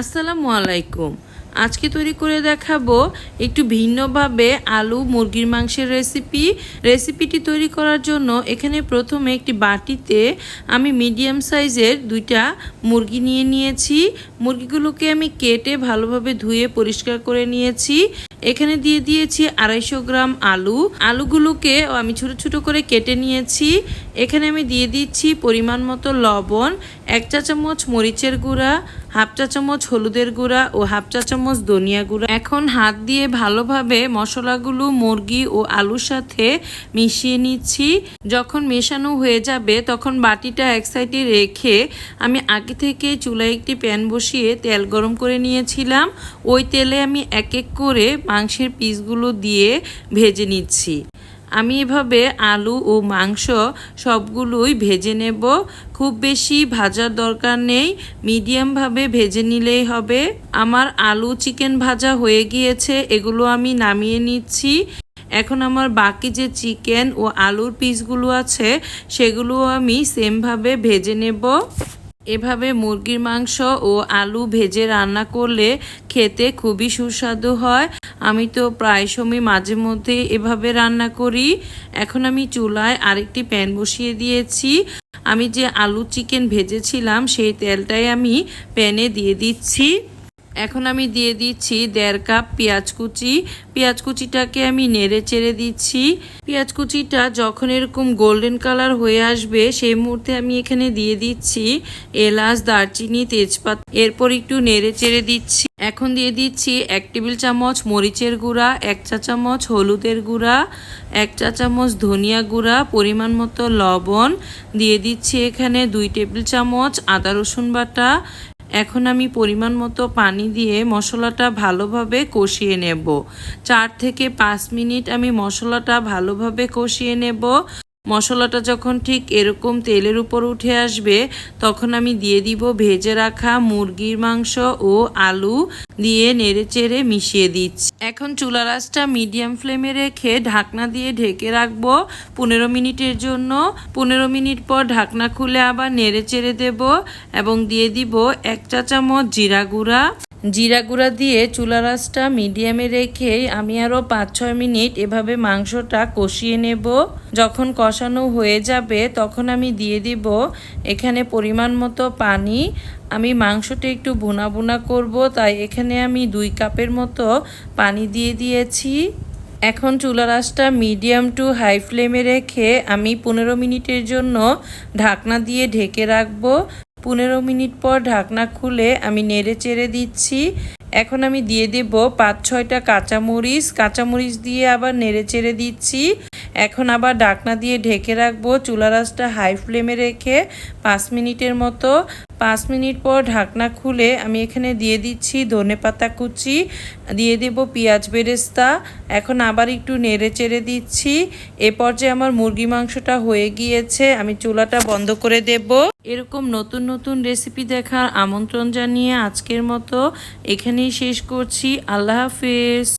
আসসালামু আলাইকুম। আজকে তৈরি করে দেখাবো একটু ভিন্নভাবে আলু মুরগির মাংসের রেসিপি রেসিপিটি তৈরি করার জন্য এখানে প্রথমে একটি বাটিতে আমি মিডিয়াম সাইজের দুইটা মুরগি নিয়ে নিয়েছি। মুরগিগুলোকে আমি কেটে ভালোভাবে ধুয়ে পরিষ্কার করে নিয়েছি। এখানে দিয়ে দিয়েছি আড়াইশো গ্রাম আলু। আলুগুলোকে আমি ছোট ছোট করে কেটে নিয়েছি। এখানে আমি দিয়ে দিচ্ছি পরিমাণ মতো লবণ, এক চা চামচ মরিচের গুঁড়া, হাফ চা চামচ হলুদের গুঁড়া ও হাফ চা চামচ ধনিয়া গুঁড়া। এখন হাত দিয়ে ভালোভাবে মশলাগুলো মুরগি ও আলুর সাথে মিশিয়ে নিচ্ছি। যখন মেশানো হয়ে যাবে, তখন বাটিটা এক সাইডে রেখে আমি আগে থেকে চুলায় একটি প্যান বসিয়ে তেল গরম করে নিয়েছিলাম। ওই তেলে আমি এক এক করে মাংসের পিসগুলো দিয়ে ভেজে নিচ্ছি। আমি এভাবে আলু ও মাংস সবগুলোই ভেজে নেব। খুব বেশি ভাজার দরকার নেই, মিডিয়ামভাবে ভেজে নিলেই হবে। আমার আলু চিকেন ভাজা হয়ে গিয়েছে, এগুলো আমি নামিয়ে নিচ্ছি। এখন আমার বাকি যে চিকেন ও আলুর পিসগুলো আছে, সেগুলো আমি সেমভাবে ভেজে নেব। এভাবে মুরগির মাংস ও আলু ভেজে রান্না করলে খেতে খুবই সুস্বাদু হয়। আমি তো প্রায় সময় মাঝে মধ্যে এভাবে রান্না করি। এখন আমি চুলায় আরেকটি প্যান বসিয়ে দিয়েছি। আমি যে আলু চিকেন ভেজেছিলাম, সেই তেলটাই আমি প্যানে দিয়ে দিচ্ছি। এখন আমি দিয়ে দিচ্ছি দেড় কাপ পেঁয়াজ কুচি। পেঁয়াজ কুচিটাকে আমি নেড়ে চেড়ে দিচ্ছি। পেঁয়াজ কুচিটা যখন এরকম গোল্ডেন কালার হয়ে আসবে, সেই মুহূর্তে আমি এখানে দিয়ে দিচ্ছি এলাচ, দারচিনি, তেজপাত। এরপর একটু নেড়ে চেড়ে দিচ্ছি। এখন দিয়ে দিচ্ছি এক টেবিল চামচ মরিচের গুঁড়া, এক চা চামচ হলুদের গুঁড়া, এক চা চামচ ধনিয়া গুঁড়া, পরিমাণ মতো লবণ। দিয়ে দিচ্ছি এখানে দুই টেবিল চামচ আদা রসুন বাটা এখন আমি পরিমাণ মতো পানি দিয়ে মশলাটা ভালোভাবে কষিয়ে নেব। চার থেকে পাঁচ মিনিট আমি মশলাটা ভালোভাবে কষিয়ে নেব। মশলাটা যখন ঠিক এরকম তেলের উপর উঠে আসবে, তখন আমি দিয়ে দিব ভেজে রাখা মুরগির মাংস ও আলু দিয়ে নেড়ে চেড়ে মিশিয়ে দিচ্ছি। এখন চুলা রাসটা মিডিয়াম ফ্লেমে রেখে ঢাকনা দিয়ে ঢেকে রাখব পনেরো মিনিটের জন্য। পনেরো মিনিট পর ঢাকনা খুলে আবার নেড়ে চেড়ে দেব এবং দিয়ে দিব এক চা চামচ জিরা গুঁড়া। জিরা গুঁড়া দিয়ে চুলা রাসটা মিডিয়ামে রেখে আমি আরও পাঁচ ছয় মিনিট এভাবে মাংসটা কষিয়ে নেব। যখন কষানো হয়ে যাবে তখন আমি দিয়ে দিব এখানে পরিমাণ মতো পানি। আমি মাংসটা একটু বোনা বোনা করব, তাই এখানে আমি দুই কাপের মতো পানি দিয়ে দিয়েছি। এখন চুলা রাসটা মিডিয়াম টু হাই ফ্লেমে রেখে আমি পনেরো মিনিটের জন্য ঢাকনা দিয়ে ঢেকে রাখব। পনেরো মিনিট পর ঢাকনা খুলে আমি নেড়ে চেড়ে দিচ্ছি। এখন আমি দিয়ে দেব পাঁচ ছয়টা কাঁচামরিচ। কাঁচামরিচ দিয়ে আবার নেড়ে চেড়ে দিচ্ছি। এখন আবার ডাকনা দিয়ে ঢেকে রাখব। চুলা রাসটা হাই ফ্লেমে রেখে পাঁচ মিনিটের মতো। পাঁচ মিনিট পর ঢাকনা খুলে আমি এখানে দিয়ে দিচ্ছি ধনে পাতা কুচি, দিয়ে দেব পেঁয়াজ বেরেস্তা। এখন আবার একটু নেড়ে চেড়ে দিচ্ছি। এ পর্যায়ে আমার মুরগি মাংসটা হয়ে গিয়েছে, আমি চুলাটা বন্ধ করে দেব। এরকম নতুন নতুন রেসিপি দেখার আমন্ত্রণ জানিয়ে আজকের মতো এখানেই শেষ করছি। আল্লাহ হাফেজ।